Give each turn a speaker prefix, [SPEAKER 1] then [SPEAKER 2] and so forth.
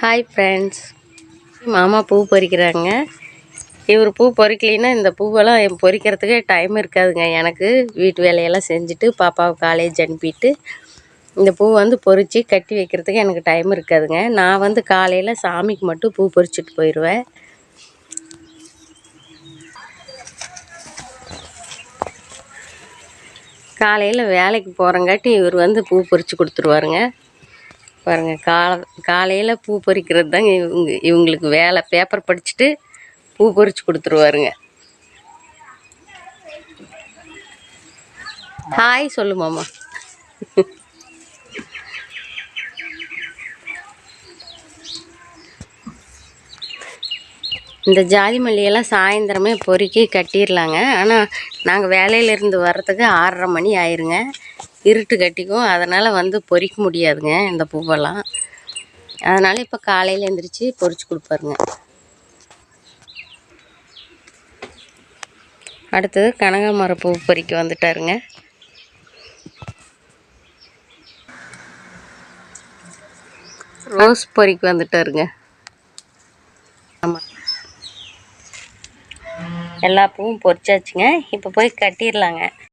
[SPEAKER 1] Hi friends மாமா பூ பறிக்கிறாங்க இவர் பூ பறிக்கலைன்னா இந்த பூவெல்லாம் என் டைம் இருக்காதுங்க. எனக்கு வீட்டு வேலையெல்லாம் செஞ்சுட்டு பாப்பாவை காலேஜ் அனுப்பிட்டு இந்த பூ வந்து பொறிச்சு கட்டி வைக்கிறதுக்கு எனக்கு டைம் இருக்காதுங்க. நான் வந்து காலையில் சாமிக்கு மட்டும் பூ பொறிச்சிட்டு போயிடுவேன் காலையில் வேலைக்கு போகிறங்காட்டி இவர் வந்து பூ பொறிச்சு கொடுத்துருவாருங்க. பாருங்க கால காலையில் பூ பறிக்கிறது தாங்க இவங்க இவங்களுக்கு வேலை. பேப்பர் படிச்சுட்டு பூ பறித்து கொடுத்துருவாருங்க. ஹாய் சொல்லு மாமா. இந்த ஜாதி மல்லியெல்லாம் சாயந்தரமே பொறுக்கி கட்டிடலாங்க. ஆனால் நாங்கள் வேலையிலேருந்து வர்றதுக்கு ஆறரை மணி ஆயிருங்க. இருட்டு கட்டிக்கும் அதனால் வந்து பொறிக்க முடியாதுங்க இந்த பூவெல்லாம். அதனால் இப்போ காலையில் எழுந்திரிச்சு பொறிச்சு கொடுப்பாருங்க. அடுத்தது கனகாமர பூ பொறிக்க வந்துட்டாருங்க. ரோஸ் பொறிக்க வந்துட்டாருங்க. ஆமாம் எல்லா பூவும் பொறிச்சாச்சுங்க. இப்போ போய் கட்டிடலாங்க